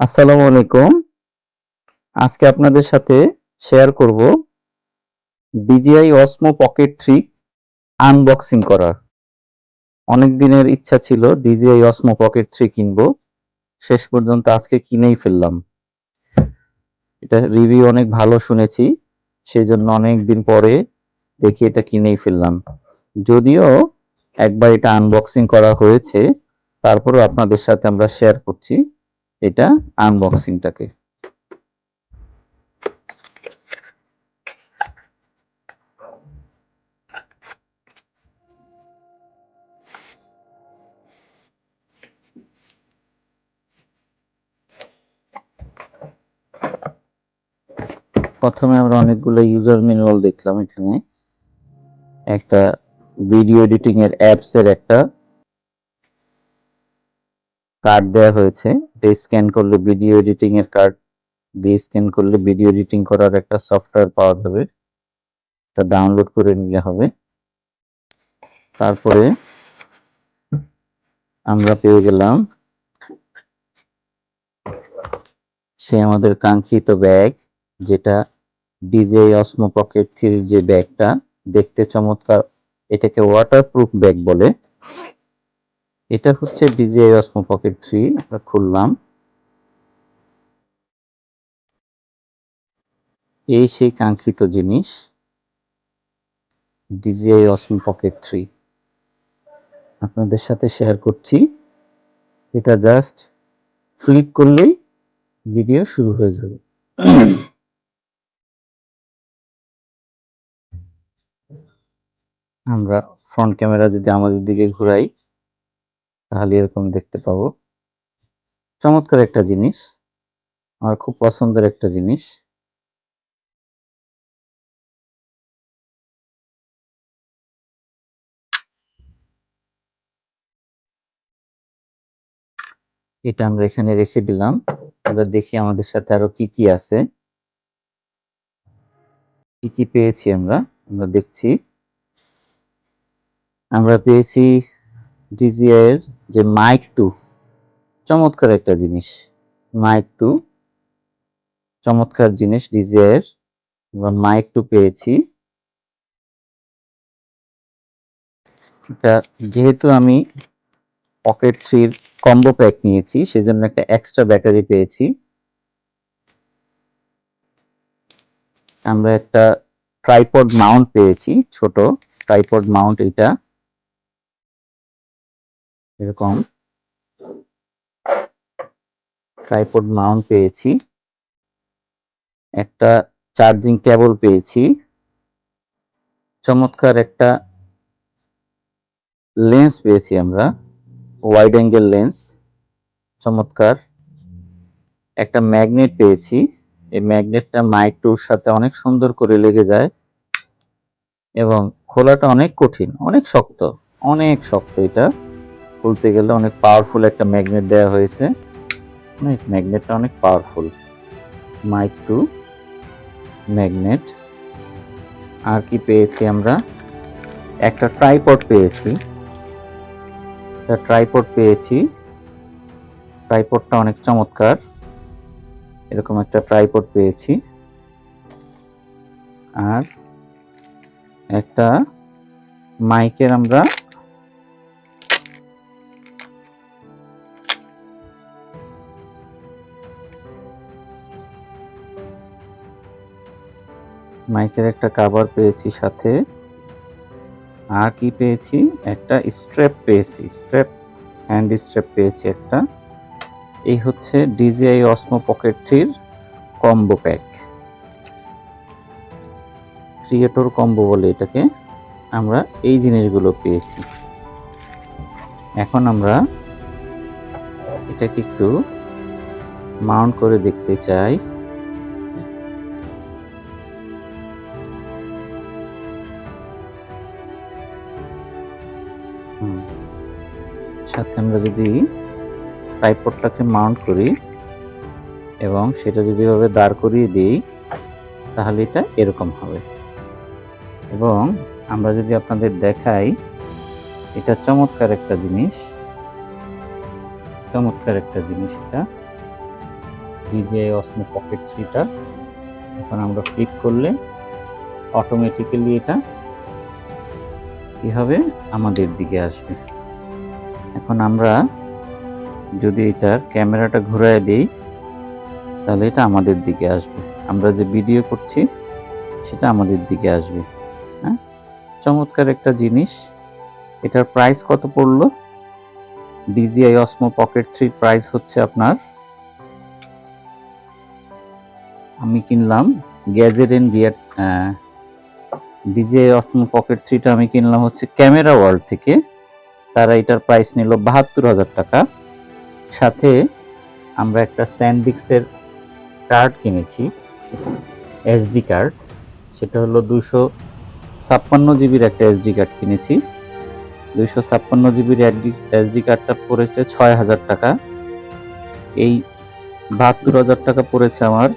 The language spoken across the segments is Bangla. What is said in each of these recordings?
আসসালামু আলাইকুম। আজকে আপনাদের সাথে শেয়ার করব DJI Osmo Pocket 3 আনবক্সিং করার। অনেক দিনের ইচ্ছা ছিল DJI Osmo Pocket 3 কিনবো। শেষ পর্যন্ত আজকে কিনেই ফেললাম। এটা রিভিউ অনেক ভালো শুনেছি, সেজন্য অনেক দিন পরে দেখি এটা কিনেই ফেললাম। যদিও একবার এটা আনবক্সিং করা হয়েছে, তারপরও আপনাদের সাথে আমরা শেয়ার করছি। এটা আনবক্সিংটাকে প্রথমে আমরা অনেকগুলো ইউজার ম্যানুয়াল দেখলাম এখানে। একটা ভিডিও এডিটিং এর অ্যাপস এর একটা কার্ড দেওয়া হয়েছে। এটা স্ক্যান করলে ভিডিও এডিটিং এর কার্ড দিয়ে স্ক্যান করলে ভিডিও এডিটিং করার একটা সফটওয়্যার পাওয়া যাবে। এটা ডাউনলোড করে নিলে হবে। তারপরে আমরা পেয়ে গেলাম সে আমাদের কাঙ্ক্ষিত ব্যাগ যেটা ডিজে অসমো পকেট থ্রির যে ব্যাগটা দেখতে চমৎকার, এটাকে ওয়াটারপ্রুফ ব্যাগ বলে। এটা হচ্ছে ডিজে অসমো পকেট থ্রি আমরা খুললাম। এই সেই কাঙ্ক্ষিত জিনিস ডিজিআই অসমো পকেট থ্রি আপনাদের সাথে শেয়ার করছি। এটা জাস্ট ফ্লিপ করলেই ভিডিও শুরু হয়ে যাবে। আমরা ফ্রন্ট ক্যামেরা যদি আমাদের দিকে ঘুরাই তাহলে এরকম দেখতে পাবো। চমৎকার একটা জিনিস। আমার খুব পছন্দের একটা জিনিস। এটা আমরা এখানে রেখে দিলাম। এবার দেখি আমাদের সাথে আরও কি কি আছে। কি কি পেয়েছি আমরা? আমরা দেখছি। আমরা পেয়েছি ডিজিআই এর যে মাইক টু, চমৎকার একটা জিনিস। মাইক টু, চমৎকার জিনিস এর আমরা মাইক টু পেয়েছি। এটা যেহেতু আমি পকেট থ্রির কম্বো প্যাক নিয়েছি, সেজন্য একটা এক্সট্রা ব্যাটারি পেয়েছি। আমরা একটা ট্রাইপড মাউন্ট পেয়েছি, ছোট ট্রাইপড মাউন্ট এটা। এরকম ট্রাইপড মাউন্ট পেয়েছি, একটা চার্জিং কেবল পেয়েছি, চমৎকার একটা লেন্স পেয়েছি আমরা ওয়াইড অ্যাঙ্গেল লেন্স চমৎকার, একটা ম্যাগনেট পেয়েছি, এই ম্যাগনেটটা মাইক টুর সাথে অনেক সুন্দর করে লেগে যায় এবং খোলাটা অনেক কঠিন, অনেক শক্ত অনেক শক্ত এটা। খুলতে গেলে অনেক পাওয়ারফুল একটা ম্যাগনেট দেওয়া হয়েছে। ম্যাগনেটটা অনেক পাওয়ারফুল মাইক টু ম্যাগনেট আর কি পেয়েছি আমরা? একটা ট্রাইপড পেয়েছি। একটা ট্রাইপড পেয়েছি। ট্রাইপডটা অনেক চমৎকার। এরকম একটা ট্রাইপড পেয়েছি। আর একটা মাইকের আমরা মাইকের একটা কাভার পেয়েছি সাথে। আর কি পেয়েছি? একটা স্ট্র্যাপ পেয়েছি স্ট্র্যাপ হ্যান্ড স্ট্র্যাপ পেয়েছি একটা। এই হচ্ছে ডিজিআই অসমো পকেট থ্রির কম্বো প্যাক ক্রিয়েটর কম্বো বলে এটাকে আমরা এই জিনিসগুলো পেয়েছি। এখন আমরা এটাকে একটু মাউন্ট করে দেখতে চাই। সাথে আমরা যদি ট্রাইপডটাকে মাউন্ট করি এবং সেটা যদি এভাবে দাঁড় করিয়ে দিই, তাহলে এটা এরকম হবে। এবং আমরা যদি আপনাদের দেখাই, এটা চমৎকার একটা জিনিস। চমৎকার একটা জিনিস এটা। ডিজে অসমো পকেট থ্রিটা এখন আমরা ক্লিক করলে অটোমেটিক্যালি এটা কি হবে আমাদের দিকে আসবে? এখন আমরা যদি এটার ক্যামেরাটা ঘুরায় দেই, তাহলে এটা আমাদের দিকে আসবে। আমরা যে ভিডিও করছি, সেটা আমাদের দিকে আসবে। হ্যাঁ? চমৎকার একটা জিনিস। এটার প্রাইস কত পড়ল? DJI Osmo pocket three price হচ্ছে আপনার, আমি কিনলাম gadget and gear DJI Osmo Pocket থ্রিটা আমি কিনলাম হচ্ছে ক্যামেরা ওয়ার্ল্ড থেকে। তারা এটার প্রাইস নিল বাহাত্তর হাজার টাকা। সাথে আমরা একটা স্যান্ডিক্সের কার্ড কিনেছি এসডি কার্ড সেটা হলো দুশো ছাপ্পান্ন জিবির একটা এসডি কার্ড কিনেছি। দুইশো ছাপ্পান্ন জিবির এসডি কার্ডটা পড়েছে ছয় হাজার টাকা। এই বাহাত্তর হাজার টাকা পড়েছে আমার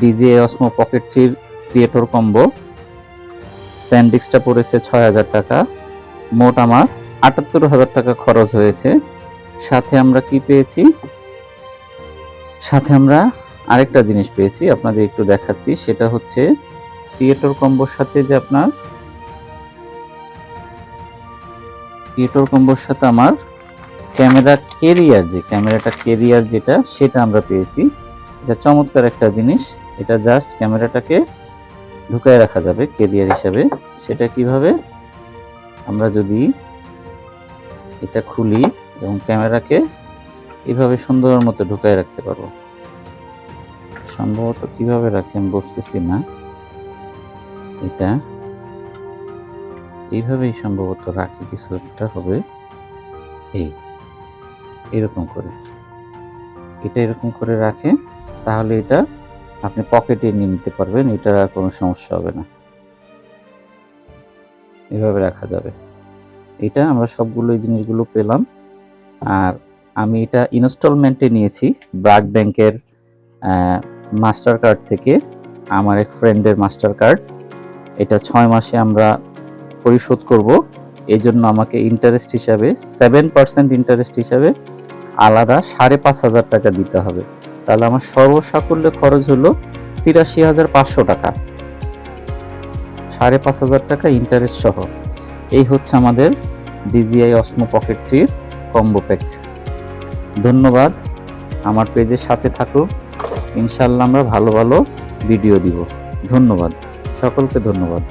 ডিজে অসমো পকেট থ্রির ক্রিয়েটর কম্বো স্যান্ডিক্সটা পড়েছে ছয় হাজার টাকা। মোট আমার আটাত্তর হাজার টাকা খরচ হয়েছে। সাথে আমরা কি পেয়েছি? সাথে আমরা আরেকটা জিনিস পেয়েছি, আপনাদের একটু দেখাচ্ছি। সেটা হচ্ছে ক্রিয়েটর কম্বোর সাথে যে আপনার ক্রিয়েটর কম্বোর সাথে আমার ক্যামেরা কেরিয়ার যে, ক্যামেরাটা কেরিয়ার যেটা, সেটা আমরা পেয়েছি। এটা চমৎকার একটা জিনিস। এটা জাস্ট ক্যামেরাটাকে ঢুকায় রাখা যাবে কেরিয়ার হিসাবে। সেটা কীভাবে? আমরা যদি এটা খুলি এবং ক্যামেরাকে এভাবে সুন্দর মতো ঢুকায় রাখতে পারব। সম্ভবত কীভাবে রাখি আমি বুঝতেছি না। এটা এইভাবেই সম্ভবত রাখি, কিছু একটা হবে। এই, এরকম করে। এটা এরকম করে রাখে, তাহলে এটা আপনি পকেটে নিয়ে নিতে পারবেন এটার আর কোনো সমস্যা হবে না। এভাবে রাখা যাবে। এটা আমরা সবগুলো এই জিনিসগুলো পেলাম। আর আমি এটা ইনস্টলমেন্টে নিয়েছি ব্রাক ব্যাংকের মাস্টার কার্ড থেকে। আমার এক ফ্রেন্ডের মাস্টার কার্ড এটা ছয় মাসে আমরা পরিশোধ করব। এই জন্য আমাকে ইন্টারেস্ট হিসাবে সেভেন পার্সেন্ট ইন্টারেস্ট হিসাবে আলাদা সাড়ে পাঁচ হাজার টাকা দিতে হবে। তাহলে আমার সর্বসাকুল্যে খরচ হলো তিরাশি হাজার পাঁচশো টাকা। সাড়ে পাঁচ হাজার টাকা ইন্টারেস্ট সহ। এই হচ্ছে আমাদের ডিজিআই অসমো পকেট থ্রির কম্বো প্যাক ধন্যবাদ। আমার পেজের সাথে থাকুন ইনশাল্লাহ আমরা ভালো ভালো ভিডিও দিব। ধন্যবাদ। সকলকে ধন্যবাদ।